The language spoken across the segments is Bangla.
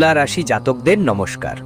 রাশি জাতকদের নমস্কার।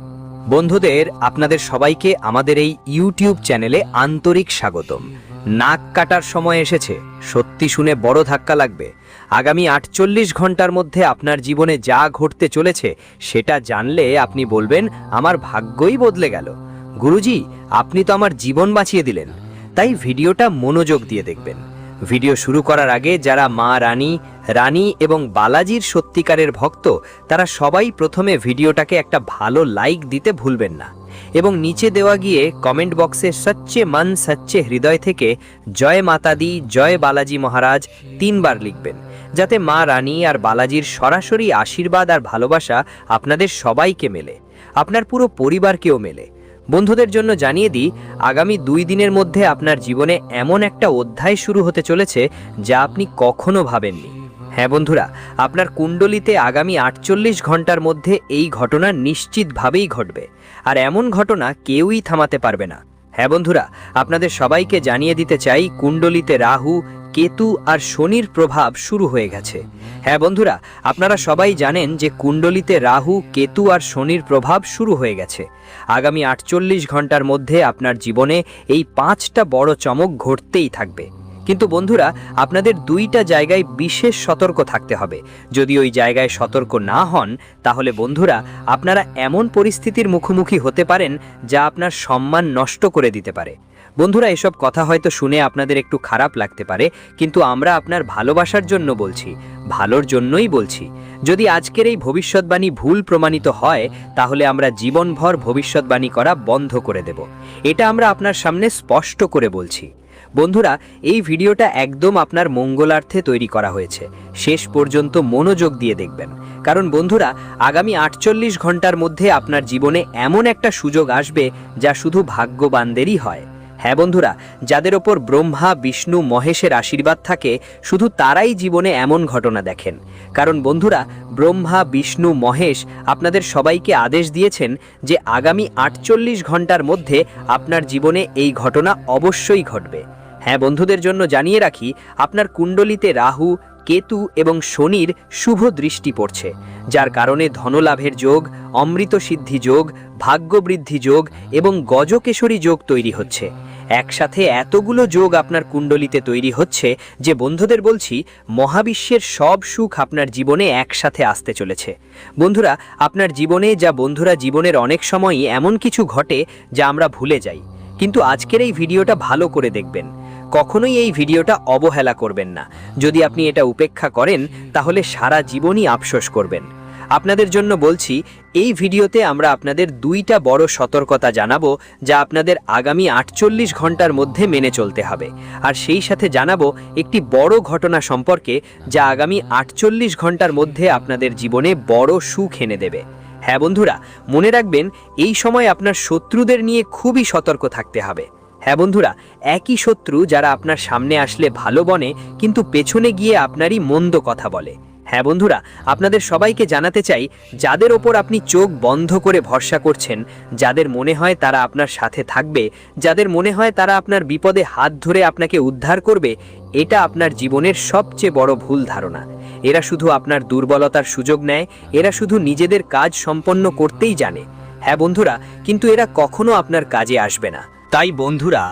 বন্ধুদের, আপনাদের সবাইকে আমাদের এই ইউটিউব চ্যানেলে আন্তরিক স্বাগতম। নাক কাটার সময় এসেছে, সত্যি শুনে বড় ধাক্কা লাগবে। আগামী আটচল্লিশ ঘণ্টার মধ্যে আপনার জীবনে যা ঘটতে চলেছে, সেটা জানলে আপনি বলবেন, আমার ভাগ্যই বদলে গেল। গুরুজি, আপনি তো আমার জীবন বাঁচিয়ে দিলেন। তাই ভিডিওটা মনোযোগ দিয়ে দেখবেন। ভিডিও শুরু করার আগে যারা মা রানী রানী এবং বালাজির সত্যিকারের ভক্ত, তারা সবাই প্রথমে ভিডিওটাকে একটা ভালো লাইক দিতে ভুলবেন না। এবং নিচে দেওয়া গিয়ে কমেন্ট বক্সে সচ্চে মন, সচ্চে হৃদয় থেকে জয় মাতা দি জয় বালাজি মহারাজ তিনবার লিখবেন। যাতে মা রানী আর বালাজির সরাসরি আশীর্বাদ আর ভালোবাসা আপনাদের সবাইকে মেলে। আপনার পুরো পরিবারকেও মেলে। বন্ধুদের জন্য জানিয়ে দিই, আগামী দুই দিনের মধ্যে আপনার জীবনে এমন একটা অধ্যায় শুরু হতে চলেছে যা আপনি কখনো ভাবেননি। হ্যাঁ বন্ধুরা, আপনার কুণ্ডলিতে আগামী আটচল্লিশ ঘণ্টার মধ্যে এই ঘটনা নিশ্চিতভাবেই ঘটবে। আর এমন ঘটনা কেউই থামাতে পারবে না। হ্যাঁ বন্ধুরা, আপনাদের সবাইকে জানিয়ে দিতে চাই, কুণ্ডলিতে রাহু কেতু আর শনির প্রভাব শুরু হয়ে গেছে। হ্যাঁ বন্ধুরা, আপনারা সবাই জানেন যে কুণ্ডলিতে রাহু, কেতু আর শনির প্রভাব শুরু হয়ে গেছে। আগামী আটচল্লিশ ঘণ্টার মধ্যে আপনার জীবনে এই পাঁচটা বড় চমক ঘটতেই থাকবে। কিন্তু বন্ধুরা, আপনাদের দুইটা জায়গায় বিশেষ সতর্ক থাকতে হবে। যদি ওই জায়গায় সতর্ক না হন, তাহলে বন্ধুরা, আপনারা এমন পরিস্থিতির মুখোমুখি হতে পারেন যা আপনার সম্মান নষ্ট করে দিতে পারে। বন্ধুরা, এসব কথা হয়তো শুনে আপনাদের একটু খারাপ লাগতে পারে, কিন্তু আমরা আপনার ভালোবাসার জন্য বলছি, ভালোর জন্যই বলছি। যদি আজকের এই ভবিষ্যৎবাণী ভুল প্রমাণিত হয়, তাহলে আমরা জীবনভর ভবিষ্যৎবাণী করা বন্ধ করে দেব। এটা আমরা আপনার সামনে স্পষ্ট করে বলছি। বন্ধুরা, এই ভিডিওটা একদম আপনার মঙ্গলার্থে তৈরি করা হয়েছে। শেষ পর্যন্ত মনোযোগ দিয়ে দেখবেন। কারণ বন্ধুরা, আগামী আটচল্লিশ ঘণ্টার মধ্যে আপনার জীবনে এমন একটা সুযোগ আসবে যা শুধু ভাগ্যবানদেরই হয়। হ্যাঁ বন্ধুরা, যাদের ওপর ব্রহ্মা, বিষ্ণু, মহেশের আশীর্বাদ থাকে, শুধু তারাই জীবনে এমন ঘটনা দেখেন। কারণ বন্ধুরা, ব্রহ্মা, বিষ্ণু, মহেশ আপনাদের সবাইকে আদেশ দিয়েছেন যে আগামী আটচল্লিশ ঘণ্টার মধ্যে আপনার জীবনে এই ঘটনা অবশ্যই ঘটবে। হ্যাঁ বন্ধুদের জন্য জানিয়ে রাখি, আপনার কুণ্ডলিতে রাহু, কেতু এবং শনির শুভ দৃষ্টি পড়ছে, যার কারণে ধনলাভের যোগ অমৃত সিদ্ধি যোগ, ভাগ্যবৃদ্ধি যোগ এবং গজকেশরী যোগ তৈরি হচ্ছে। একসাথে এতগুলো যোগ আপনার কুণ্ডলিতে তৈরি হচ্ছে যে বন্ধুদের বলছি, মহাবিশ্বের সব সুখ আপনার জীবনে একসাথে আসতে চলেছে। বন্ধুরা, আপনার জীবনে যা বন্ধুরা জীবনের অনেক সময়ই এমন কিছু ঘটে যা আমরা ভুলে যাই। কিন্তু আজকের এই ভিডিওটা ভালো করে দেখবেন। কখনোই এই ভিডিওটা অবহেলা করবেন না। যদি আপনি এটা উপেক্ষা করেন, তাহলে সারা জীবনই আফসোস করবেন। আপনাদের জন্য বলছি, এই ভিডিওতে আমরা আপনাদের দুইটা বড় সতর্কতা জানাব যা আপনাদের আগামী আটচল্লিশ ঘণ্টার মধ্যে মেনে চলতে হবে। আর সেই সাথে জানাব একটি বড় ঘটনা সম্পর্কে যা আগামী আটচল্লিশ ঘণ্টার মধ্যে আপনাদের জীবনে বড় সুখ এনে দেবে। হ্যাঁ বন্ধুরা, মনে রাখবেন, এই সময় আপনার শত্রুদের নিয়ে খুবই সতর্ক থাকতে হবে। হ্যাঁ বন্ধুরা, একই শত্রু যারা আপনার সামনে আসলে ভালো বনে, কিন্তু পেছনে গিয়ে আপনারই মন্দ কথা বলে। হ্যাঁ বন্ধুরা, আপনাদের সবাইকে জানাতে চাই, যাদের ওপর আপনি চোখ বন্ধ করে ভরসা করছেন, যাদের মনে হয় তারা আপনার সাথে থাকবে, যাদের মনে হয় তারা আপনার বিপদে হাত ধরে আপনাকে উদ্ধার করবে, এটা আপনার জীবনের সবচেয়ে বড় ভুল ধারণা। এরা শুধু আপনার দুর্বলতার সুযোগ নেয়, এরা শুধু নিজেদের কাজ সম্পন্ন করতেই জানে। হ্যাঁ বন্ধুরা, কিন্তু এরা কখনো আপনার কাজে আসবে না। তাই বন্ধুরা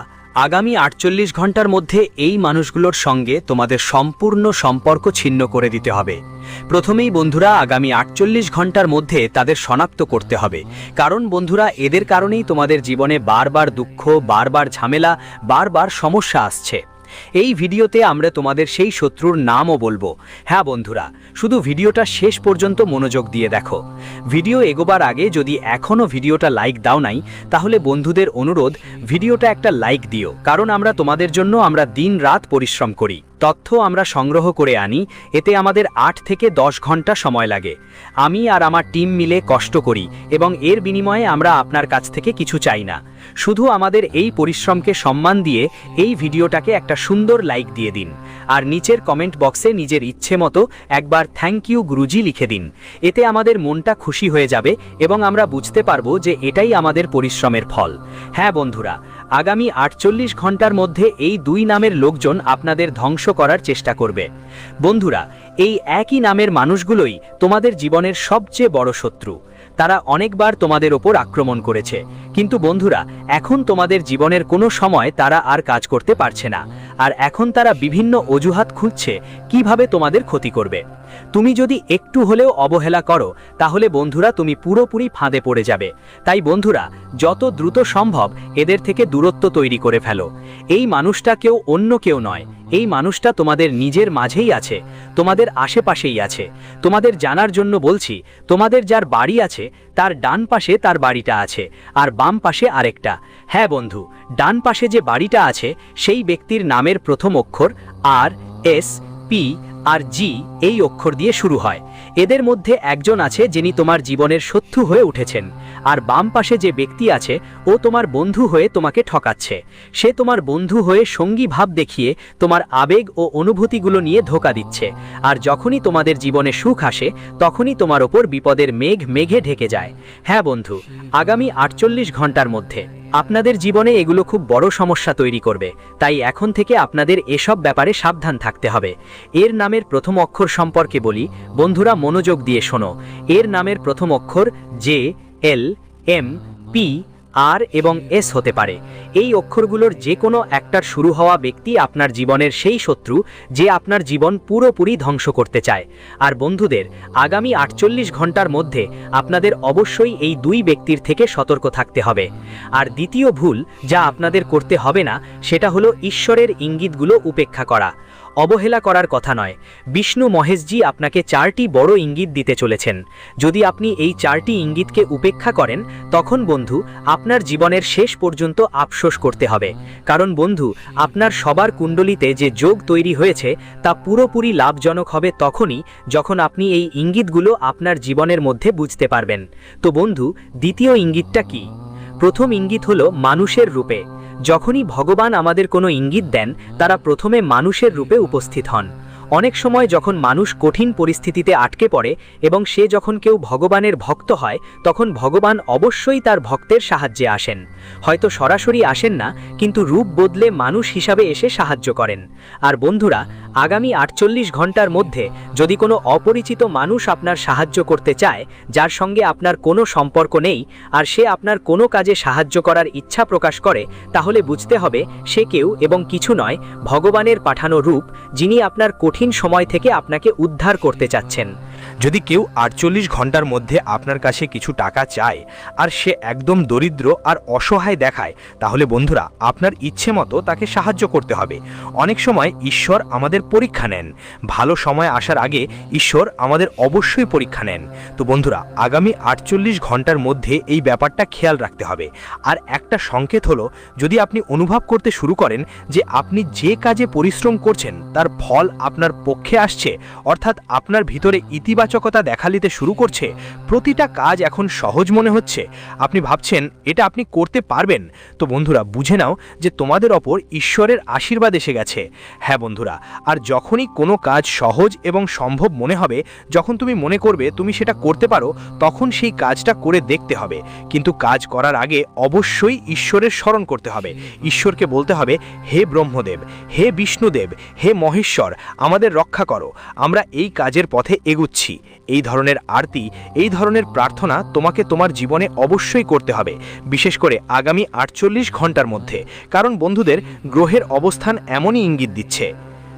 আগামী আটচল্লিশ ঘণ্টার মধ্যে এই মানুষগুলোর সঙ্গে তোমাদের সম্পূর্ণ সম্পর্ক ছিন্ন করে দিতে হবে। প্রথমেই বন্ধুরা আগামী আটচল্লিশ ঘণ্টার মধ্যে তাদের শনাক্ত করতে হবে। কারণ বন্ধুরা, এদের কারণেই তোমাদের জীবনে বারবার দুঃখ, বারবার ঝামেলা, বারবার সমস্যা আসছে। এই ভিডিওতে আমরা তোমাদের সেই শত্রুর নামও বলব। হ্যাঁ বন্ধুরা, শুধু ভিডিওটা শেষ পর্যন্ত মনোযোগ দিয়ে দেখো। ভিডিও এগোবার আগে যদি এখনও ভিডিওটা লাইক দাও নাই, তাহলে বন্ধুদের অনুরোধ, ভিডিওটা একটা লাইক দিও, কারণ আমরা তোমাদের জন্য আমরা দিন রাত পরিশ্রম করি। তথ্য আমরা সংগ্রহ করে আনি, এতে আমাদের আট থেকে দশ ঘণ্টা সময় লাগে। আমি আর আমার টিম মিলে কষ্ট করি এবং এর বিনিময়ে আমরা আপনার কাছ থেকে কিছু চাই না। শুধু আমাদের এই পরিশ্রমকে সম্মান দিয়ে এই ভিডিওটাকে একটা সুন্দর লাইক দিয়ে দিন। আর নিচের কমেন্ট বক্সে নিজের ইচ্ছে মতো একবার থ্যাংক ইউ গুরুজি লিখে দিন। এতে আমাদের মনটা খুশি হয়ে যাবে এবং আমরা বুঝতে পারব যে এটাই আমাদের পরিশ্রমের ফল। হ্যাঁ বন্ধুরা আগামী আটচল্লিশ ঘণ্টার মধ্যে এই দুই নামের লোকজন আপনাদের ধ্বংস করার চেষ্টা করবে। বন্ধুরা, এই একই নামের মানুষগুলোই তোমাদের জীবনের সবচেয়ে বড় শত্রু। তারা অনেকবার তোমাদের ওপর আক্রমণ করেছে। কিন্তু বন্ধুরা, এখন তোমাদের জীবনের কোনো সময় তারা আর কাজ করতে পারছে না। আর এখন তারা বিভিন্ন অজুহাত খুঁজছে, কীভাবে তোমাদের ক্ষতি করবে। তুমি যদি একটু হলেও অবহেলা করো, তাহলে বন্ধুরা তুমি পুরোপুরি ফাঁদে পড়ে যাবে। তাই বন্ধুরা, যত দ্রুত সম্ভব এদের থেকে দূরত্ব তৈরি করে ফেলো। এই মানুষটা কেউ অন্য কেউ নয়, এই মানুষটা তোমাদের নিজের মাঝেই আছে, তোমাদের আশেপাশেই আছে। তোমাদের জানার জন্য বলছি, তোমাদের যার বাড়ি আছে তার ডান পাশে তার বাড়িটা আছে, আর বাম পাশে আরেকটা। হ্যাঁ বন্ধু, ডান পাশে যে বাড়িটা আছে, সেই ব্যক্তির নামের প্রথম অক্ষর আর, এস, পি, আর, জি এই অক্ষর দিয়ে শুরু হয়। এদের মধ্যে একজন আছে যিনি তোমার জীবনের শত্রু হয়ে উঠেছেন, আর বাম পাশে যে ব্যক্তি আছে, ও তোমার বন্ধু হয়ে তোমাকে ঠকাচ্ছে। সে তোমার বন্ধু হয়ে সঙ্গী ভাব দেখিয়ে তোমার আবেগ ও অনুভূতিগুলো নিয়ে ধোকা দিচ্ছে, আর যখনই তোমাদের জীবনে সুখ আসে, তখনই তোমার ওপর বিপদের মেঘ মেঘে ঢেকে যায়। হ্যাঁ বন্ধু, আগামী আটচল্লিশ ঘণ্টার মধ্যে। আপনাদের জীবনে এগুলো খুব বড় সমস্যা তৈরি করবে, তাই এখন থেকে আপনাদের এসব ব্যাপারে সাবধান থাকতে হবে। এর নামের প্রথম অক্ষর সম্পর্কে বলি, বন্ধুরা মনোযোগ দিয়ে শোনো। এর নামের প্রথম অক্ষর J L, M, P R এবং এস হতে পারে। এই অক্ষরগুলোর যে কোনো একটার শুরু হওয়া ব্যক্তি আপনার জীবনের সেই শত্রু যে আপনার জীবন পুরোপুরি ধ্বংস করতে চায়। আর বন্ধুদের, আগামী আটচল্লিশ ঘণ্টার মধ্যে আপনাদের অবশ্যই এই দুই ব্যক্তির থেকে সতর্ক থাকতে হবে। আর দ্বিতীয় ভুল যা আপনাদের করতে হবে না, সেটা হলো ঈশ্বরের ইঙ্গিতগুলো উপেক্ষা করা। অবহেলা করার কথা নয়। বিষ্ণু মহেশজি আপনাকে চারটি বড় ইঙ্গিত দিতে চলেছেন। যদি আপনি এই চারটি ইঙ্গিতকে উপেক্ষা করেন, তখন বন্ধু, আপনার জীবনের শেষ পর্যন্ত আফসোস করতে হবে। কারণ বন্ধু, আপনার সবার কুণ্ডলিতে যে যোগ তৈরি হয়েছে, তা পুরোপুরি লাভজনক হবে তখনই যখন আপনি এই ইঙ্গিতগুলো আপনার জীবনের মধ্যে বুঝতে পারবেন। তো বন্ধু, দ্বিতীয় ইঙ্গিতটা কি? প্রথম ইঙ্গিত হলো মানুষের রূপে। যখনই ভগবান আমাদের কোনো ইঙ্গিত দেন তারা প্রথমে মানুষের রূপে উপস্থিত হন। অনেক সময় যখন মানুষ কঠিন পরিস্থিতিতে আটকে পড়ে এবং সে যখন কেউ ভগবানের ভক্ত হয়, তখন ভগবান অবশ্যই তার ভক্তের সাহায্যে আসেন। হয়তো সরাসরি আসেন না, কিন্তু রূপ বদলে মানুষ হিসাবে এসে সাহায্য করেন। আর বন্ধুরা, আগামী আটচল্লিশ ঘণ্টার মধ্যে যদি কোনো অপরিচিত মানুষ আপনার সাহায্য করতে চায়, যার সঙ্গে আপনার কোনো সম্পর্ক নেই, আর সে আপনার কোনো কাজে সাহায্য করার ইচ্ছা প্রকাশ করে, তাহলে বুঝতে হবে সে কেউ এবং কিছু নয়, ভগবানের পাঠানো রূপ, যিনি আপনার কঠিন সময় থেকে আপনাকে উদ্ধার করতে চাচ্ছেন। যদি কেউ আটচল্লিশ ঘণ্টার মধ্যে আপনার কাছে কিছু টাকা চায় আর সে একদম দরিদ্র আর অসহায় দেখায়, তাহলে বন্ধুরা আপনার ইচ্ছে মতো তাকে সাহায্য করতে হবে। অনেক সময় ঈশ্বর আমাদের পরীক্ষা নেন। ভালো সময় আসার আগে ঈশ্বর আমাদের অবশ্যই পরীক্ষা নেন। তো বন্ধুরা, আগামী আটচল্লিশ ঘণ্টার মধ্যে এই ব্যাপারটা খেয়াল রাখতে হবে। আর একটা সংকেত হলো, যদি আপনি অনুভব করতে শুরু করেন যে আপনি যে কাজে পরিশ্রম করছেন, তার ফল আপনার পক্ষে আসছে, অর্থাৎ আপনার ভিতরে দেখা দিতে শুরু করছে। প্রতিটা কাজ এখন সহজ মনে হচ্ছে। আপনি ভাবছেন, এটা আপনি করতে পারবেন। তো বন্ধুরা, বুঝে নাও যে তোমাদের ওপর ঈশ্বরের আশীর্বাদ এসে গেছে। হ্যাঁ বন্ধুরা, আর যখনই কোনো কাজ সহজ এবং সম্ভব মনে হবে, যখন তুমি মনে করবে তুমি সেটা করতে পারো, তখন সেই কাজটা করে দেখতে হবে। কিন্তু কাজ করার আগে অবশ্যই ঈশ্বরের স্মরণ করতে হবে। ঈশ্বরকে বলতে হবে, হে ব্রহ্মদেব, হে বিষ্ণুদেব, হে মহেশ্বর, আমাদের রক্ষা করো। আমরা এই কাজের পথে এগুচ্ছি। এই ধরনের আরতি, এই ধরনের প্রার্থনা তোমাকে তোমার জীবনে অবশ্যই করতে হবে, বিশেষ করে আগামী আটচল্লিশ ঘণ্টার মধ্যে, কারণ বন্ধুদের গ্রহের অবস্থান এমনই ইঙ্গিত দিচ্ছে।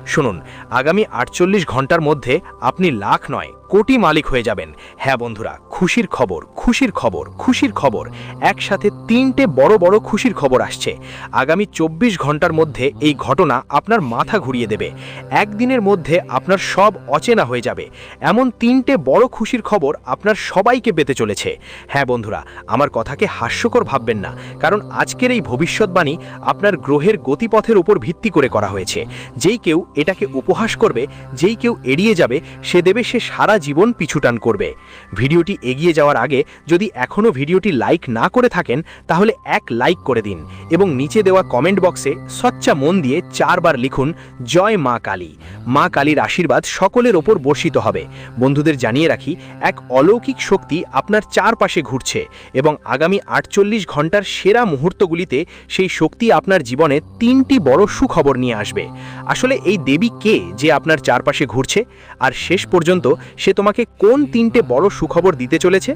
শুনুন, আগামী আটচল্লিশ ঘণ্টার মধ্যে আপনি লাখ নয় কোটি মালিক হয়ে যাবেন। হ্যাঁ বন্ধুরা, খুশির খবর খুশির খবর খুশির খবর। একসাথে তিনটে বড় বড় খুশির খবর আসছে। আগামী চব্বিশ ঘণ্টার মধ্যে এই ঘটনা আপনার মাথা ঘুরিয়ে দেবে। একদিনের মধ্যে আপনার সব অচেনা হয়ে যাবে। এমন তিনটে বড় খুশির খবর আপনার সবাইকে পেতে চলেছে। হ্যাঁ বন্ধুরা, আমার কথাকে হাস্যকর ভাববেন না। কারণ আজকের এই ভবিষ্যৎবাণী আপনার গ্রহের গতিপথের উপর ভিত্তি করে করা হয়েছে। যেই কেউ এটাকে উপহাস করবে, যেই কেউ এড়িয়ে যাবে, সে দেবে সে সারা জীবন পিছুটান করবে। ভিডিওটি এগিয়ে যাওয়ার আগে যদি এখনও ভিডিওটি লাইক না করে থাকেন, তাহলে এক লাইক করে দিন এবং নিচে দেওয়া কমেন্ট বক্সে সচ্চা মন দিয়ে চারবার লিখুন, জয় মা কালী। মা কালীর আশীর্বাদ সকলের ওপর বর্ষিত হবে। বন্ধুদের জানিয়ে রাখি, এক অলৌকিক শক্তি আপনার চারপাশে ঘুরছে এবং আগামী আটচল্লিশ ঘণ্টার সেরা মুহূর্তগুলিতে সেই শক্তি আপনার জীবনে তিনটি বড় সুখবর নিয়ে আসবে। আসলে এই দেবী কে যে আপনার চারপাশে ঘুরছে? আর শেষ পর্যন্ত সে সে তোমাকে কোন তিনটে বড় সুখবর দিতে চলেছে?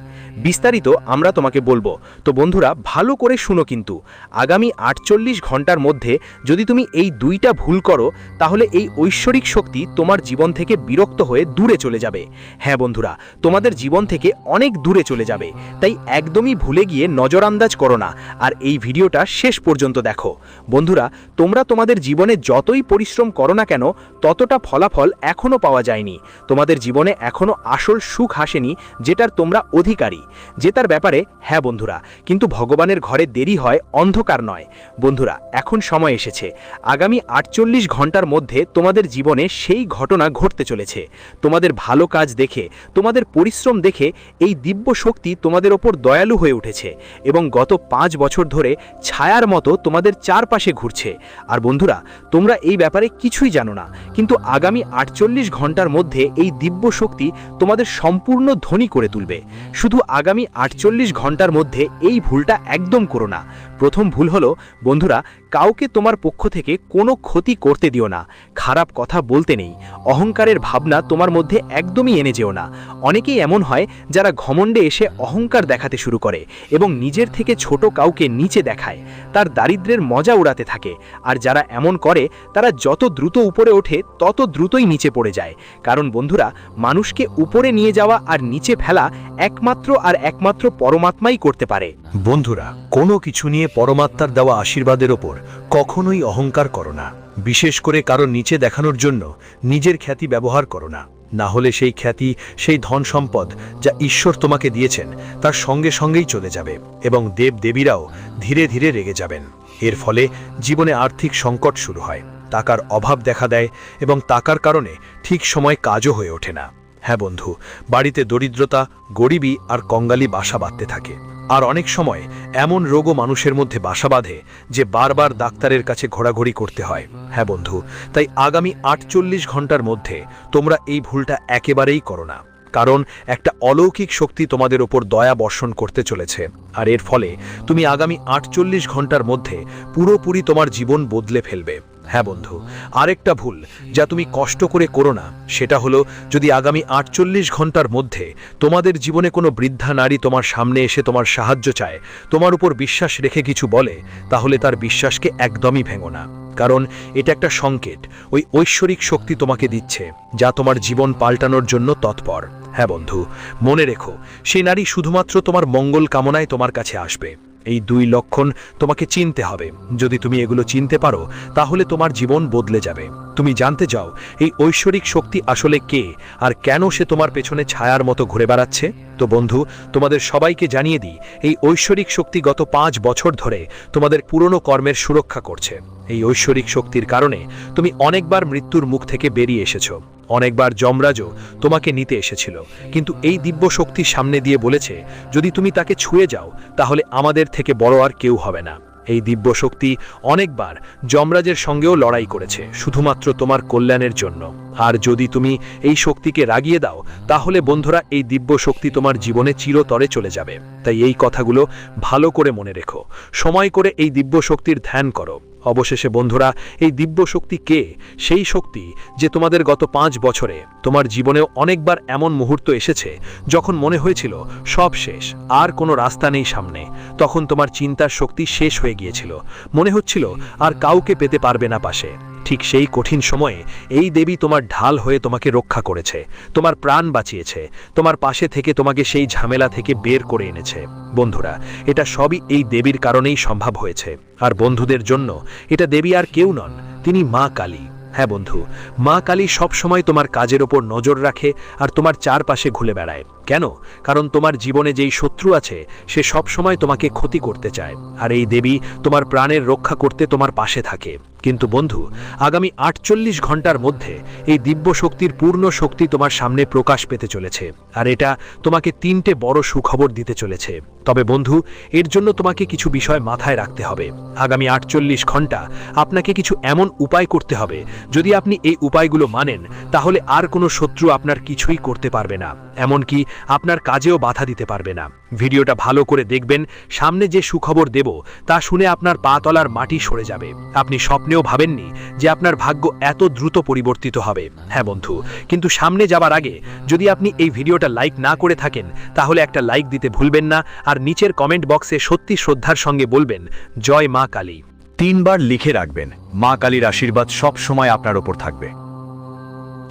বিস্তারিত আমরা তোমাকে বলব। তো বন্ধুরা, ভালো করে শুনো কিন্তু। আগামী আটচল্লিশ ঘণ্টার মধ্যে যদি তুমি এই দুইটা ভুল করো, তাহলে এই ঐশ্বরিক শক্তি তোমার জীবন থেকে বিরক্ত হয়ে দূরে চলে যাবে। হ্যাঁ বন্ধুরা, তোমাদের জীবন থেকে অনেক দূরে চলে যাবে। তাই একদমই ভুলে গিয়ে নজরান্দাজ করো না, আর এই ভিডিওটা শেষ পর্যন্ত দেখো। বন্ধুরা, তোমরা তোমাদের জীবনে যতই পরিশ্রম করো না কেন, ততটা ফলাফল এখনও পাওয়া যায়নি। তোমাদের জীবনে এখনও আসল সুখ আসেনি যেটার তোমরা অধিকারী জেতার ব্যাপারে হ্যাঁ বন্ধুরা, কিন্তু ভগবানের ঘরে দেরি হয়, অন্ধকার নয়। বন্ধুরা, এখন সময় এসেছে। আগামী আটচল্লিশ ঘণ্টার মধ্যে তোমাদের জীবনে সেই ঘটনা ঘটতে চলেছে। তোমাদের ভালো কাজ দেখে, তোমাদের পরিশ্রম দেখে এই দিব্য শক্তি তোমাদের ওপর দয়ালু হয়ে উঠেছে এবং গত পাঁচ বছর ধরে ছায়ার মতো তোমাদের চারপাশে ঘুরছে। আর বন্ধুরা, তোমরা এই ব্যাপারে কিছুই জানো না, কিন্তু আগামী আটচল্লিশ ঘণ্টার মধ্যে এই দিব্য শক্তি তোমাদের সম্পূর্ণ ধনী করে তুলবে। শুধু আগামী আটচল্লিশ ঘণ্টার মধ্যে এই ভুলটা একদম করো না। প্রথম ভুল হলো, বন্ধুরা, কাউকে তোমার পক্ষ থেকে কোনো ক্ষতি করতে দিও না। খারাপ কথা বলতে নেই। অহংকারের ভাবনা তোমার মধ্যে একদমই এনে যেও না। অনেকেই এমন হয় যারা ঘমণ্ডে এসে অহংকার দেখাতে শুরু করে এবং নিজের থেকে ছোট কাউকে নিচে দেখায়। তার দারিদ্রের মজা উড়াতে থাকে। আর যারা এমন করে, তারা যত দ্রুত উপরে ওঠে, তত দ্রুতই নিচে পড়ে যায়। কারণ বন্ধুরা, মানুষকে উপরে নিয়ে যাওয়া আর নিচে ফেলা একমাত্র আর একমাত্র পরমাত্মাই করতে পারে। বন্ধুরা, কোনো কিছু নিয়ে পরমাত্মার দেওয়া আশীর্বাদের ওপর কখনোই অহংকার করো না। বিশেষ করে কারও নিচে দেখানোর জন্য নিজের খ্যাতি ব্যবহার করো না। না হলে সেই খ্যাতি, সেই ধন সম্পদ যা ঈশ্বর তোমাকে দিয়েছেন, তার সঙ্গে সঙ্গেই চলে যাবে এবং দেব দেবীরাও ধীরে ধীরে রেগে যাবেন। এর ফলে জীবনে আর্থিক সংকট শুরু হয়, টাকার অভাব দেখা দেয় এবং টাকার কারণে ঠিক সময় কাজও হয়ে ওঠে না। হ্যাঁ বন্ধু, বাড়িতে দরিদ্রতা, গরিবী আর কঙ্গালি বাসা বাঁধতে থাকে। আর অনেক সময় এমন রোগও মানুষের মধ্যে বাসা বাঁধে যে বারবার ডাক্তারের কাছে ঘোরাঘুরি করতে হয়। হ্যাঁ বন্ধু, তাই আগামী আটচল্লিশ ঘণ্টার মধ্যে তোমরা এই ভুলটা একেবারেই করো না। কারণ একটা অলৌকিক শক্তি তোমাদের ওপর দয়া বর্ষণ করতে চলেছে। আর এর ফলে তুমি আগামী আটচল্লিশ ঘণ্টার মধ্যে পুরোপুরি তোমার জীবন বদলে ফেলবে। হ্যাঁ বন্ধু, আরেকটা ভুল যা তুমি কষ্ট করে করো না, সেটা হলো যদি আগামী আটচল্লিশ ঘণ্টার মধ্যে তোমাদের জীবনে কোনো বৃদ্ধা নারী তোমার সামনে এসে তোমার সাহায্য চায়, তোমার উপর বিশ্বাস রেখে কিছু বলে, তাহলে তার বিশ্বাসকে একদমই ভেঙো না। কারণ এটা একটা সংকেত, ওই ঐশ্বরিক শক্তি তোমাকে দিচ্ছে, যা তোমার জীবন পাল্টানোর জন্য তৎপর। হ্যাঁ বন্ধু, মনে রেখো, সেই নারী শুধুমাত্র তোমার মঙ্গল কামনায় তোমার কাছে আসবে। এই দুই লক্ষণ তোমাকে চিনতে হবে। যদি তুমি এগুলো চিনতে পারো, তাহলে তোমার জীবন বদলে যাবে। তুমি জানতে চাও, এই ঐশ্বরিক শক্তি আসলে কে আর কেন সে তোমার পেছনে ছায়ার মতো ঘুরে বেড়াচ্ছে? তো বন্ধু, তোমাদের সবাইকে জানিয়ে দিই, এই ঐশ্বরিক শক্তি গত পাঁচ বছর ধরে তোমাদের পুরনো কর্মের সুরক্ষা করছে। এই ঐশ্বরিক শক্তির কারণে তুমি অনেকবার মৃত্যুর মুখ থেকে বেরিয়ে এসেছ। অনেকবার যমরাজও তোমাকে নিতে এসেছিল। কিন্তু এই দিব্য শক্তির সামনে দিয়ে বলেছে, যদি তুমি তাকে ছুঁয়ে যাও, তাহলে আমাদের থেকে বড় আর কেউ হবে না। এই দিব্য শক্তি অনেকবার যমরাজের সঙ্গেও লড়াই করেছে, শুধুমাত্র তোমার কল্যাণের জন্য। আর যদি তুমি এই শক্তিকে রাগিয়ে দাও, তাহলে বন্ধুরা, এই দিব্য শক্তি তোমার জীবনে চিরতরে চলে যাবে। তাই এই কথাগুলো ভালো করে মনে রেখো। সময় করে এই দিব্য শক্তির ধ্যান করো। অবশেষে বন্ধুরা, এই দিব্য শক্তি কে? সেই শক্তি যে তোমাদের গত পাঁচ বছরে তোমার জীবনে অনেকবার এমন মুহূর্ত এসেছে যখন মনে হয়েছিল সব শেষ, আর কোনো রাস্তা নেই সামনে। তখন তোমার চিন্তার শক্তি শেষ হয়ে গিয়েছিল। মনে হচ্ছিল আর কাউকে পেতে পারবে না পাশে। ঠিক সেই কঠিন সময়ে এই দেবী তোমার ঢাল হয়ে তোমাকে রক্ষা করেছে, তোমার প্রাণ বাঁচিয়েছে, তোমার পাশে থেকে তোমাকে সেই ঝামেলা থেকে বের করে এনেছে। বন্ধুরা, এটা সবই এই দেবীর কারণেই সম্ভব হয়েছে। আর বন্ধুদের জন্য এটা দেবী আর কেউ নন, তিনি মা কালী। হ্যাঁ বন্ধু, মা কালী সবসময় তোমার কাজের ওপর নজর রাখে আর তোমার চারপাশে ঘুরে বেড়ায়। কেন? কারণ তোমার জীবনে যেই শত্রু আছে, সে সবসময় তোমাকে ক্ষতি করতে চায়, আর এই দেবী তোমার প্রাণের রক্ষা করতে তোমার পাশে থাকে। কিন্তু বন্ধু, আগামী আটচল্লিশ ঘণ্টার মধ্যে এই দিব্য শক্তির পূর্ণ শক্তি তোমার সামনে প্রকাশ পেতে চলেছে, আর এটা তোমাকে তিনটে বড় সুখবর দিতে চলেছে। তবে বন্ধু, এর জন্য তোমাকে কিছু বিষয় মাথায় রাখতে হবে। আগামী আটচল্লিশ ঘণ্টা আপনাকে কিছু এমন উপায় করতে হবে, যদি আপনি এই উপায়গুলো মানেন, তাহলে আর কোনো শত্রু আপনার কিছুই করতে পারবে না। এমনকি আপনার কাজেও বাধা দিতে পারবে না। ভিডিওটা ভালো করে দেখবেন, সামনে যে সুখবর দেব, তা শুনে আপনার পা তলার মাটি সরে যাবে। আপনি স্বপ্নেও ভাবেননি যে আপনার ভাগ্য এত দ্রুত পরিবর্তিত হবে। হ্যাঁ বন্ধু, কিন্তু সামনে যাবার আগে যদি আপনি এই ভিডিওটা লাইক না করে থাকেন, তাহলে একটা লাইক দিতে ভুলবেন না আর নিচের কমেন্ট বক্সে সত্যি শ্রদ্ধার সঙ্গে বলবেন, জয় মা কালী। তিনবার লিখে রাখবেন, মা কালীর আশীর্বাদ সব সময় আপনার ওপর থাকবে।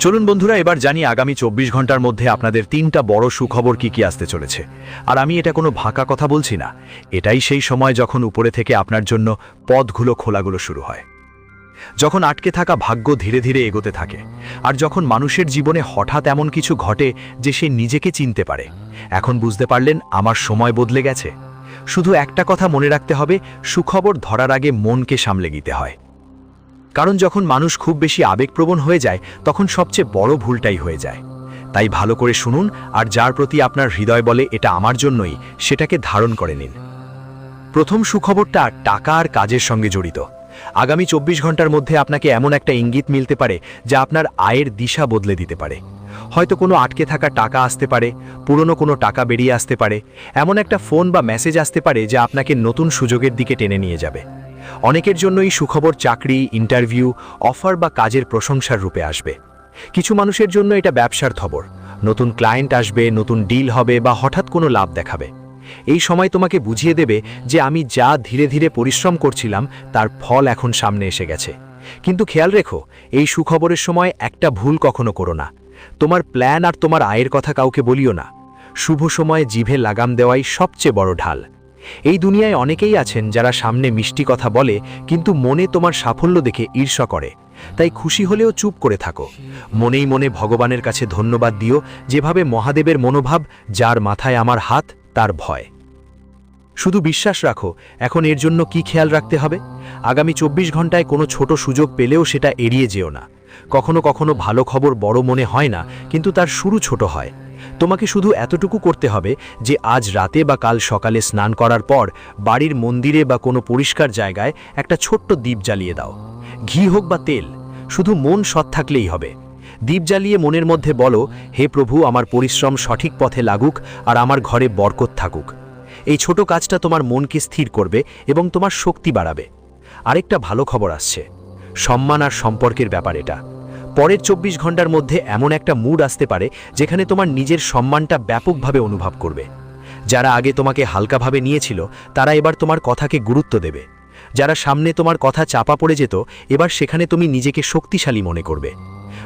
চলুন বন্ধুরা, এবার জানি আগামী চব্বিশ ঘণ্টার মধ্যে আপনাদের তিনটা বড় সুখবর কি কি আসতে চলেছে। আর আমি এটা কোনো ভাঁকা কথা বলছি না, এটাই সেই সময় যখন উপরে থেকে আপনার জন্য পথগুলো খোলাগুলো শুরু হয়। যখন আটকে থাকা ভাগ্য ধীরে ধীরে এগোতে থাকে, আর যখন মানুষের জীবনে হঠাৎ এমন কিছু ঘটে যে সে নিজেকে চিনতে পারে, এখন বুঝতে পারলেন আমার সময় বদলে গেছে। শুধু একটা কথা মনে রাখতে হবে, সুখবর ধরার আগে মনকে সামলে নিতে হয়। কারণ যখন মানুষ খুব বেশি আবেগপ্রবণ হয়ে যায়, তখন সবচেয়ে বড় ভুলটাই হয়ে যায়। তাই ভালো করে শুনুন আর যার প্রতি আপনার হৃদয় বলে এটা আমার জন্যই, সেটাকে ধারণ করে নিন। প্রথম সুখবরটা টাকা আর কাজের সঙ্গে জড়িত। আগামী চব্বিশ ঘণ্টার মধ্যে আপনাকে এমন একটা ইঙ্গিত মিলতে পারে, যা আপনার আয়ের দিশা বদলে দিতে পারে। হয়তো কোনো আটকে থাকা টাকা আসতে পারে, পুরনো কোনো টাকা বেরিয়ে আসতে পারে, এমন একটা ফোন বা মেসেজ আসতে পারে, যা আপনাকে নতুন সুযোগের দিকে টেনে নিয়ে যাবে। অনেকের জন্যই সুখবর চাকরি, ইন্টারভিউ, অফার বা কাজের প্রশংসার রূপে আসবে। কিছু মানুষের জন্য এটা ব্যবসার খবর নতুন ক্লায়েন্ট আসবে, নতুন ডিল হবে বা হঠাৎ কোনো লাভ দেখাবে। এই সময় তোমাকে বুঝিয়ে দেবে যে আমি যা ধীরে ধীরে পরিশ্রম করছিলাম, তার ফল এখন সামনে এসে গেছে। কিন্তু খেয়াল রেখো, এই সুখবরের সময় একটা ভুল কখনো করো না। তোমার প্ল্যান আর তোমার আয়ের কথা কাউকে বলিও না। শুভ সময়ে জিভে লাগাম দেওয়াই সবচেয়ে বড় ঢাল। এই দুনিয়ায় অনেকেই আছেন যারা সামনে মিষ্টি কথা বলে, কিন্তু মনে তোমার সাফল্য দেখে ঈর্ষা করে। তাই খুশি হলেও চুপ করে থাকো। মনেই মনে ভগবানের কাছে ধন্যবাদ দিও, যেভাবে মহাদেবের মনোভাব, যার মাথায় আমার হাত, তার ভয়। শুধু বিশ্বাস রাখো, এখন এর জন্য কি খেয়াল রাখতে হবে? আগামী চব্বিশ ঘন্টায় কোনো ছোট সুযোগ পেলেও সেটা এড়িয়ে যেও না। কখনো কখনো ভালো খবর বড় মনে হয় না, কিন্তু তার শুরু ছোট হয়। তোমাকে শুধু এতটুকু করতে হবে যে আজ রাতে বা কাল সকালে স্নান করার পর বাড়ির মন্দিরে বা কোনো পরিষ্কার জায়গায় একটা ছোট্ট দ্বীপ জ্বালিয়ে দাও। ঘি হোক বা তেল, শুধু মন সৎ থাকলেই হবে। দ্বীপ জ্বালিয়ে মনের মধ্যে বলো, হে প্রভু, আমার পরিশ্রম সঠিক পথে লাগুক আর আমার ঘরে বরকত থাকুক। এই ছোট কাজটা তোমার মনকে স্থির করবে এবং তোমার শক্তি বাড়াবে। আরেকটা ভালো খবর আসছে। সম্মান আর সম্পর্কের ব্যাপার এটা। পরের চব্বিশ ঘণ্টার মধ্যে এমন একটা মুড আসতে পারে যেখানে তোমার নিজের সম্মানটা ব্যাপকভাবে অনুভব করবে। যারা আগে তোমাকে হালকাভাবে নিয়েছিল, তারা এবার তোমার কথাকে গুরুত্ব দেবে। যারা সামনে তোমার কথা চাপা পড়ে যেত, এবার সেখানে তুমি নিজেকে শক্তিশালী মনে করবে।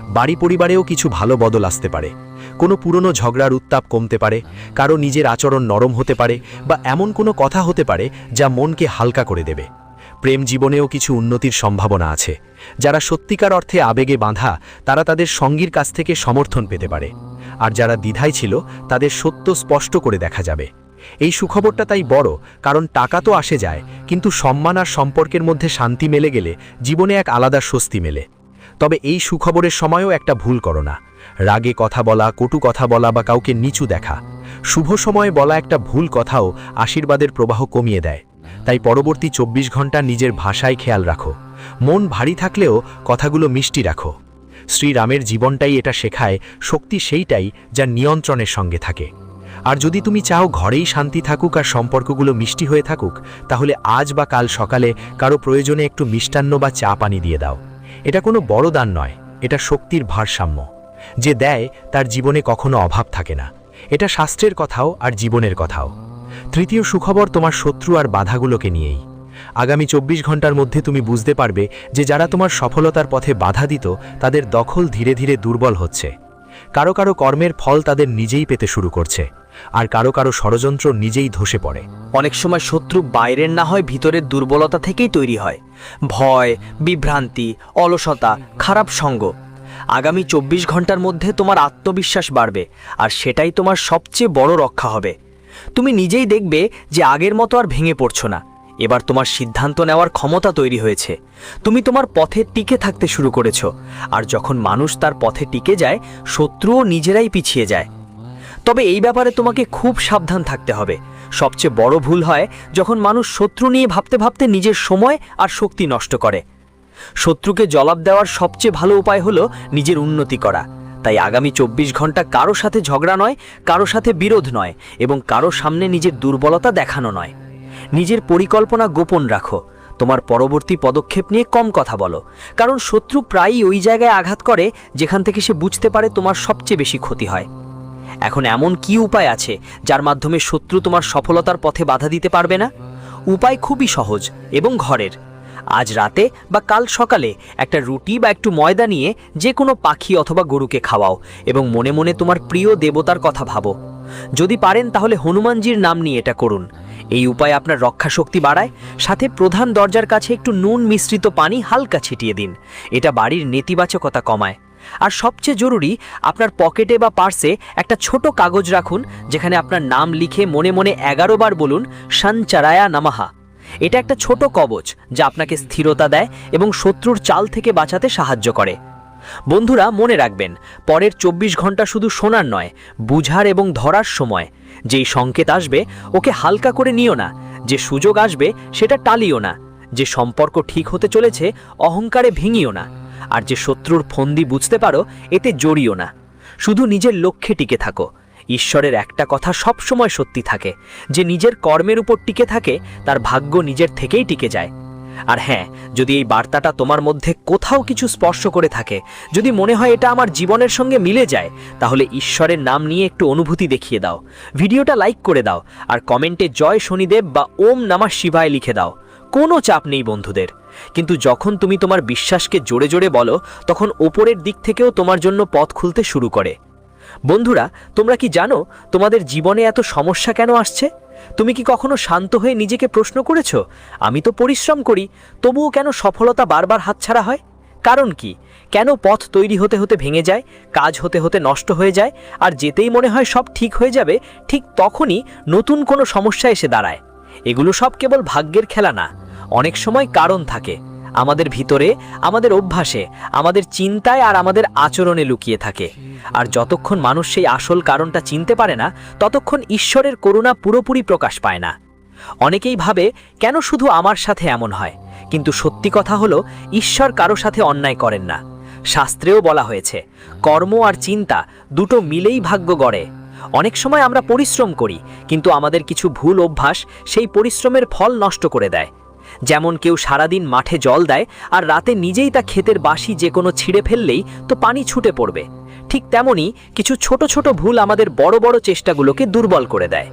বাড়ি পরিবারেও কিছু ভালো বদল আসতে পারে। কোনো পুরনো ঝগড়ার উত্তাপ কমতে পারে, কারও নিজের আচরণ নরম হতে পারে বা এমন কোনো কথা হতে পারে যা মনকে হালকা করে দেবে। প্রেম জীবনেও কিছু উন্নতির সম্ভাবনা আছে। যারা সত্যিকার অর্থে আবেগে বাঁধা, তারা তাদের সঙ্গীর কাছ থেকে সমর্থন পেতে পারে। আর যারা দ্বিধায় ছিল, তাদের সত্য স্পষ্ট করে দেখা যাবে। এই সুখবরটা তাই বড়, কারণ টাকা তো আসে যায়, কিন্তু সম্মান আর সম্পর্কের মধ্যে শান্তি মেলে গেলে জীবনে এক আলাদা স্বস্তি মেলে। তবে এই সুখবরের সময়ও একটা ভুল করো না। রাগে কথা বলা, কটু কথা বলা বা কাউকে নিচু দেখা, শুভ সময়ে বলা একটা ভুল কথাও আশীর্বাদের প্রবাহ কমিয়ে দেয়। তাই পরবর্তী চব্বিশ ঘণ্টা নিজের ভাষায় খেয়াল রাখো। মন ভারী থাকলেও কথাগুলো মিষ্টি রাখো। শ্রীরামের জীবনটাই এটা শেখায়, শক্তি সেইটাই যা নিয়ন্ত্রণের সঙ্গে থাকে। আর যদি তুমি চাও ঘরেই শান্তি থাকুক আর সম্পর্কগুলো মিষ্টি হয়ে থাকুক, তাহলে আজ বা কাল সকালে কারও প্রয়োজনে একটু মিষ্টান্ন বা চা পানি দিয়ে দাও। এটা কোনো বড় দান নয়, এটা শক্তির ভারসাম্য। যে দেয়, তার জীবনে কখনো অভাব থাকে না। এটা শাস্ত্রের কথাও আর জীবনের কথাও। তৃতীয় সুখবর তোমার শত্রু আর বাধাগুলোকে নিয়েই। আগামী চব্বিশ ঘণ্টার মধ্যে তুমি বুঝতে পারবে যে যারা তোমার সফলতার পথে বাধা দিত, তাদের দখল ধীরে ধীরে দুর্বল হচ্ছে। কারও কারও কর্মের ফল তাদের নিজেই পেতে শুরু করছে, আর কারও কারও ষড়যন্ত্র নিজেই ধসে পড়ে। অনেক সময় শত্রু বাইরের না হয়, ভিতরের দুর্বলতা থেকেই তৈরি হয়। ভয়, বিভ্রান্তি, অলসতা, খারাপ সঙ্গ। আগামী চব্বিশ ঘণ্টার মধ্যে তোমার আত্মবিশ্বাস বাড়বে, আর সেটাই তোমার সবচেয়ে বড় রক্ষা হবে। তুমি নিজেই দেখবে যে আগের মতো আর ভেঙে পড়ছো না। এবার তোমার সিদ্ধান্ত নেওয়ার ক্ষমতা তৈরি হয়েছে। তুমি তোমার পথে টিকে থাকতে শুরু করেছ, আর যখন মানুষ তার পথে টিকে যায়, শত্রুও নিজেরাই পিছিয়ে যায়। তবে এই ব্যাপারে তোমাকে খুব সাবধান থাকতে হবে। সবচেয়ে বড় ভুল হয় যখন মানুষ শত্রু নিয়ে ভাবতে ভাবতে নিজের সময় আর শক্তি নষ্ট করে। শত্রুকে জবাব দেওয়ার সবচেয়ে ভালো উপায় হলো নিজের উন্নতি করা। তাই আগামী চব্বিশ ঘণ্টা কারও সাথে ঝগড়া নয়, কারও সাথে বিরোধ নয়, এবং কারও সামনে নিজের দুর্বলতা দেখানো নয়। নিজের পরিকল্পনা গোপন রাখো। তোমার পরবর্তী পদক্ষেপ নিয়ে কম কথা বলো। কারণ শত্রু প্রায়ই ওই জায়গায় আঘাত করে, যেখান থেকে সে বুঝতে পারে তোমার সবচেয়ে বেশি ক্ষতি হয়। এখন এমন কি উপায় আছে, যার মাধ্যমে শত্রু তোমার সফলতার পথে বাধা দিতে পারবে না? উপায় খুবই সহজ এবং ঘরের। আজ রাতে বা কাল সকালে একটা রুটি বা একটু ময়দা নিয়ে যে কোনো পাখি অথবা গরুকে খাওয়াও এবং মনে মনে তোমার প্রিয় দেবতার কথা ভাবো। যদি পারেন তাহলে হনুমানজির নাম নিয়ে এটা করুন। এই উপায় আপনার রক্ষা শক্তি বাড়ায়, সাথে প্রধান দরজার কাছে একটু নুন মিশ্রিত পানি হালকা ছিটিয়ে দিন। এটা বাড়ির নেতিবাচকতা কমায়। আর সবচেয়ে জরুরি, আপনার পকেটে বা পার্সে একটা ছোট কাগজ রাখুন, যেখানে আপনার নাম লিখে মনে মনে এগারো বার বলুন সঞ্চারায়া নামাহা। এটা একটা ছোট কবচ, যা আপনাকে স্থিরতা দেয় এবং শত্রুর চাল থেকে বাঁচাতে সাহায্য করে। বন্ধুরা, মনে রাখবেন, পরের চব্বিশ ঘণ্টা শুধু শোনার নয়, বুঝার এবং ধরার সময়। যেই সংকেত আসবে, ওকে হালকা করে নিও না। যে সুযোগ আসবে, সেটা টালিও না। যে সম্পর্ক ঠিক হতে চলেছে, অহংকারে ভেঙিও না। আর যে শত্রুর ফন্দি বুঝতে পারো, এতে জড়িও না। শুধু নিজের লক্ষ্যে টিকে থাকো। ঈশ্বরের একটা কথা সবসময় সত্যি থাকে। যে নিজের কর্মের উপর টিকে থাকে, তার ভাগ্য নিজের থেকেই টিকে যায়। আর হ্যাঁ যদি এই বার্তাটা তোমার মধ্যে কোথাও কিছু স্পর্শ করে থাকে, যদি মনে হয় এটা আমার জীবনের সঙ্গে মিলে যায়, তাহলে ঈশ্বরের নাম নিয়ে একটু অনুভূতি দেখিয়ে দাও। ভিডিওটা লাইক করে দাও, আর কমেন্টে জয় শনিদেব বা ওম নামা শিবায় লিখে দাও। কোনো চাপ নেই বন্ধুদের। কিন্তু যখন তুমি তোমার বিশ্বাসকে জোরে জোরে বলো, তখন ওপরের দিক থেকেও তোমার জন্য পথ খুলতে শুরু করে। বন্ধুরা, তোমরা কি জানো তোমাদের জীবনে এত সমস্যা কেন আসছে? তুমি কি কখনো শান্ত হয়ে নিজেকে প্রশ্ন করেছ? আমি তো পরিশ্রম করি, তবুও কেন সফলতা বারবার হাতছাড়া হয়? কারণ কি? কেন পথ তৈরি হতে হতে ভেঙে যায়, কাজ হতে হতে নষ্ট হয়ে যায়, আর যেতেই মনে হয় সব ঠিক হয়ে যাবে, ঠিক তখনই নতুন কোনো সমস্যা এসে দাঁড়ায়। এগুলো সব কেবল ভাগ্যের খেলা না, অনেক সময় কারণ থাকে। আমাদের ভিতরে, আমাদের অভ্যাসে, আমাদের চিন্তায় আর আমাদের আচরণে লুকিয়ে থাকে। আর যতক্ষণ মানুষ সেই আসল কারণটা চিনতে পারে না, ততক্ষণ ঈশ্বরের করুণা পুরোপুরি প্রকাশ পায় না। অনেকেই ভাবে, কেন শুধু আমার সাথে এমন হয়? কিন্তু সত্যি কথা হলো, ঈশ্বর কারও সাথে অন্যায় করেন না। শাস্ত্রেও বলা হয়েছে, কর্ম আর চিন্তা দুটো মিলেই ভাগ্য গড়ে। অনেক সময় আমরা পরিশ্রম করি, কিন্তু আমাদের কিছু ভুল অভ্যাস সেই পরিশ্রমের ফল নষ্ট করে দেয়। যেমন কেউ সারাদিন মাঠে জল দেয় আর রাতে নিজেই তা ক্ষেতের বাসি যে কোনো ছিঁড়ে ফেললেই তো পানি ছুটে পড়বে। ঠিক তেমনি কিছু ছোট ছোট ভুল আমাদের বড় বড় চেষ্টাগুলোকে দুর্বল করে দেয়।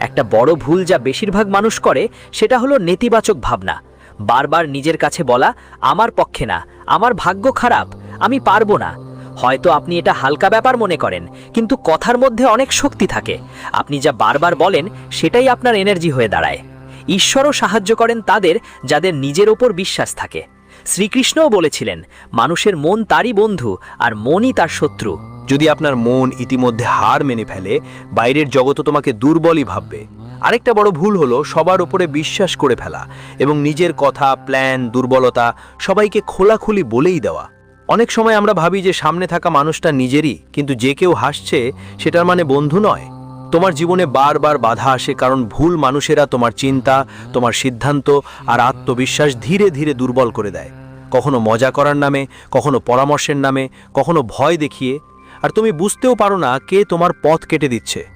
একটা বড় ভুল যা বেশিরভাগ মানুষ করে সেটা হলো নেতিবাচক ভাবনা। বারবার নিজের কাছে বলা, আমার পক্ষে না, আমার ভাগ্য খারাপ, আমি পারব না। হয়তো আপনি এটা হালকা ব্যাপার মনে করেন, কিন্তু কথার মধ্যে অনেক শক্তি থাকে। আপনি যা বারবার বলেন, সেটাই আপনার এনার্জি হয়ে দাঁড়ায়। ঈশ্বরও সাহায্য করেন তাদের যাদের নিজের ওপর বিশ্বাস থাকে। শ্রীকৃষ্ণও বলেছিলেন, মানুষের মন তারই বন্ধু আর মনই তার শত্রু। যদি আপনার মন ইতিমধ্যে হার মেনে ফেলে, বাইরের জগৎ তোমাকে দুর্বলই ভাববে। আরেকটা বড় ভুল হলো সবার উপরে বিশ্বাস করে ফেলা এবং নিজের কথা প্ল্যান দুর্বলতা সবাইকে খোলাখুলি বলেই দেওয়া। অনেক সময় আমরা ভাবি যে সামনে থাকা মানুষটা নিজেরই, কিন্তু যে কেউ হাসছে, সেটার মানে বন্ধু নয়। তোমার জীবনে বারবার বাধা আসে কারণ ভুল মানুষেরা তোমার চিন্তা, তোমার সিদ্ধান্ত আর আত্মবিশ্বাস ধীরে ধীরে দুর্বল করে দেয়। কখনো মজা করার নামে, কখনো পরামর্শের নামে, কখনো ভয় দেখিয়ে। আর তুমি বুঝতেও পারো না কে তোমার পথ কেটে দিচ্ছে।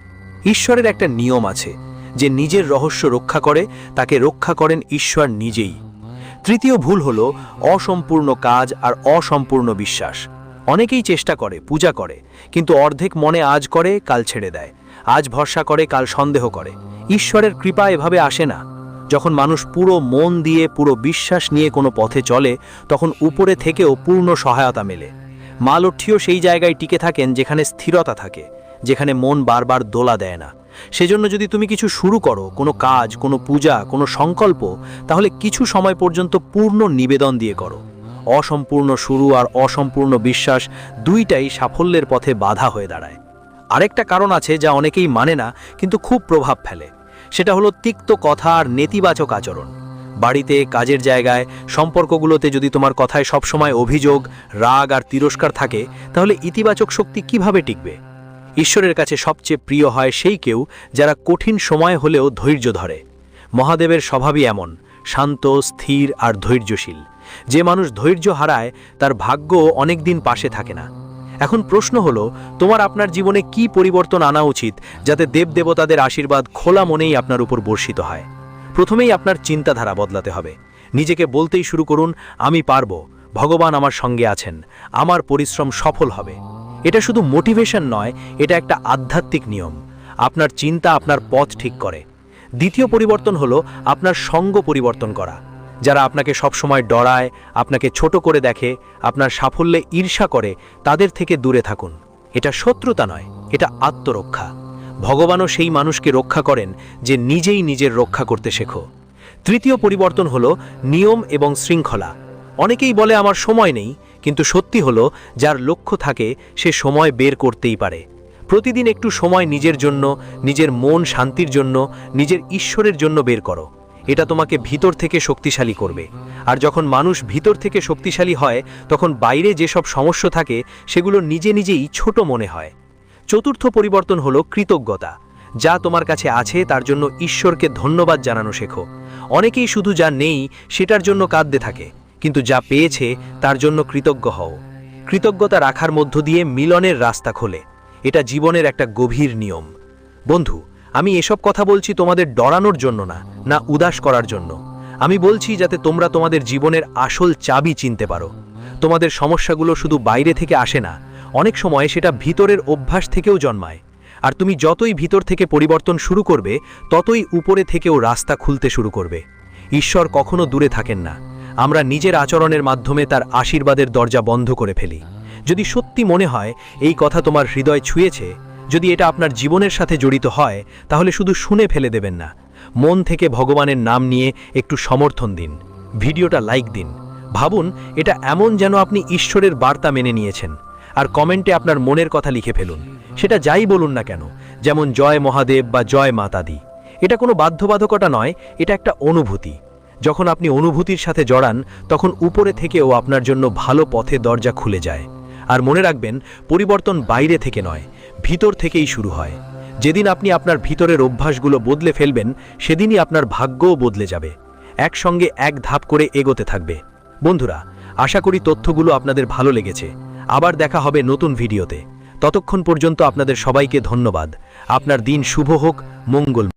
ঈশ্বরের একটা নিয়ম আছে, যে নিজের রহস্য রক্ষা করে, তাকে রক্ষা করেন ঈশ্বর নিজেই। তৃতীয় ভুল হলো অসম্পূর্ণ কাজ আর অসম্পূর্ণ বিশ্বাস। অনেকেই চেষ্টা করে, পূজা করে, কিন্তু অর্ধেক মনে আজ করে, কাল ছেড়ে দেয়। আজ ভরসা করে, কাল সন্দেহ করে। ঈশ্বরের কৃপা এভাবে আসে না। যখন মানুষ পুরো মন দিয়ে, পুরো বিশ্বাস নিয়ে কোনো পথে চলে, তখন উপরে থেকেও পূর্ণ সহায়তা মেলে। মা লক্ষ্মীও সেই জায়গায় টিকে থাকেন যেখানে স্থিরতা থাকে, যেখানে মন বারবার দোলা দেয় না। সেজন্য যদি তুমি কিছু শুরু করো, কোনো কাজ, কোনো পূজা, কোনো সংকল্প, তাহলে কিছু সময় পর্যন্ত পূর্ণ নিবেদন দিয়ে করো। অসম্পূর্ণ শুরু আর অসম্পূর্ণ বিশ্বাস দুইটাই সাফল্যের পথে বাধা হয়ে দাঁড়ায়। আরেকটা কারণ আছে যা অনেকেই মানে না, কিন্তু খুব প্রভাব ফেলে। সেটা হলো তিক্ত কথা আর নেতিবাচক আচরণ। বাড়িতে, কাজের জায়গায়, সম্পর্কগুলোতে যদি তোমার কথায় সবসময় অভিযোগ, রাগ আর তিরস্কার থাকে, তাহলে ইতিবাচক শক্তি কীভাবে টিকবে? ঈশ্বরের কাছে সবচেয়ে প্রিয় হয় সেই কেউ যারা কঠিন সময় হলেও ধৈর্য ধরে। মহাদেবের স্বভাবই এমন, শান্ত, স্থির আর ধৈর্যশীল। যে মানুষ ধৈর্য হারায়, তার ভাগ্য অনেক দিন পাশে থাকে না। এখন প্রশ্ন হলো, তোমার আপনার জীবনে কি পরিবর্তন আনা উচিত যাতে দেবদেবতাদের আশীর্বাদ খোলা মনেই আপনার উপর বর্ষিত হয়? প্রথমেই আপনার চিন্তাধারা বদলাতে হবে। নিজেকে বলতেই শুরু করুন, আমি পারব। ভগবান আমার সঙ্গে আছেন। আমার পরিশ্রম সফল হবে। এটা শুধু মোটিভেশন নয়, এটা একটা আধ্যাত্মিক নিয়ম। আপনার চিন্তা আপনার পথ ঠিক করে। দ্বিতীয় পরিবর্তন হলো, আপনার সঙ্গ পরিবর্তন করা। যারা আপনাকে সবসময় ডরায়, আপনাকে ছোট করে দেখে, আপনার সাফল্যে ঈর্ষা করে, তাদের থেকে দূরে থাকুন। এটা শত্রুতা নয়, এটা আত্মরক্ষা। ভগবানও সেই মানুষকে রক্ষা করেন যে নিজেই নিজের রক্ষা করতে শেখো। তৃতীয় পরিবর্তন হলো নিয়ম এবং শৃঙ্খলা। অনেকেই বলে, আমার সময় নেই। কিন্তু সত্যি হলো, যার লক্ষ্য থাকে, সে সময় বের করতেই পারে। প্রতিদিন একটু সময় নিজের জন্য, নিজের মন শান্তির জন্য, নিজের ঈশ্বরের জন্য বের করো। এটা তোমাকে ভিতর থেকে শক্তিশালী করবে। আর যখন মানুষ ভিতর থেকে শক্তিশালী হয়, তখন বাইরে যেসব সমস্যা থাকে, সেগুলো নিজে নিজেই ছোট মনে হয়। চতুর্থ পরিবর্তন হলো কৃতজ্ঞতা। যা তোমার কাছে আছে, তার জন্য ঈশ্বরকে ধন্যবাদ জানানো শেখো। অনেকেই শুধু যা নেই, সেটার জন্য কাঁদতে থাকে। কিন্তু যা পেয়েছে, তার জন্য কৃতজ্ঞ হও। কৃতজ্ঞতা রাখার মধ্য দিয়ে মিলনের রাস্তা খোলে। এটা জীবনের একটা গভীর নিয়ম। বন্ধু আমি এসব কথা বলছি তোমাদের ডরানোর জন্য না না উদাস করার জন্য। আমি বলছি যাতে তোমরা তোমাদের জীবনের আসল চাবি চিনতে পারো। তোমাদের সমস্যাগুলো শুধু বাইরে থেকে আসে না, অনেক সময় সেটা ভিতরের অভ্যাস থেকেও জন্মায়। আর তুমি যতই ভিতর থেকে পরিবর্তন শুরু করবে, ততই উপরে থেকেও রাস্তা খুলতে শুরু করবে। ঈশ্বর কখনো দূরে থাকেন না। আমরা নিজের আচরণের মাধ্যমে তার আশীর্বাদের দরজা বন্ধ করে ফেলি। যদি সত্যি মনে হয়, এই কথা তোমার হৃদয় ছুঁয়েছে যদি এটা আপনার জীবনের সাথে জড়িত হয়, তাহলে শুধু শুনে ফেলে দেবেন না। মন থেকে ভগবানের নাম নিয়ে একটু সমর্থন দিন। ভিডিওটা লাইক দিন। ভাবুন, এটা এমন যেন আপনি ঈশ্বরের বার্তা মেনে নিয়েছেন। আর কমেন্টে আপনার মনের কথা লিখে ফেলুন। সেটা যাই বলুন না কেন, যেমন জয় মহাদেব বা জয় মাতাদি। এটা কোনো বাধ্যবাধকতা নয়, এটা একটা অনুভূতি। যখন আপনি অনুভূতির সাথে জড়ান, তখন উপরে থেকেও আপনার জন্য ভালো পথে দরজা খুলে যায়। আর মনে রাখবেন, পরিবর্তন বাইরে থেকে নয় ভিতর থেকেই শুরু হয়। যেদিন আপনি আপনার ভিতরের অভ্যাসগুলো বদলে ফেলবেন, সেদিনই আপনার ভাগ্যও বদলে যাবে। একসঙ্গে এক ধাপ করে এগোতে থাকবে। বন্ধুরা, আশা করি তথ্যগুলো আপনাদের ভালো লেগেছে। আবার দেখা হবে নতুন ভিডিওতে। ততক্ষণ পর্যন্ত আপনাদের সবাইকে ধন্যবাদ। আপনার দিন শুভ হোক, মঙ্গল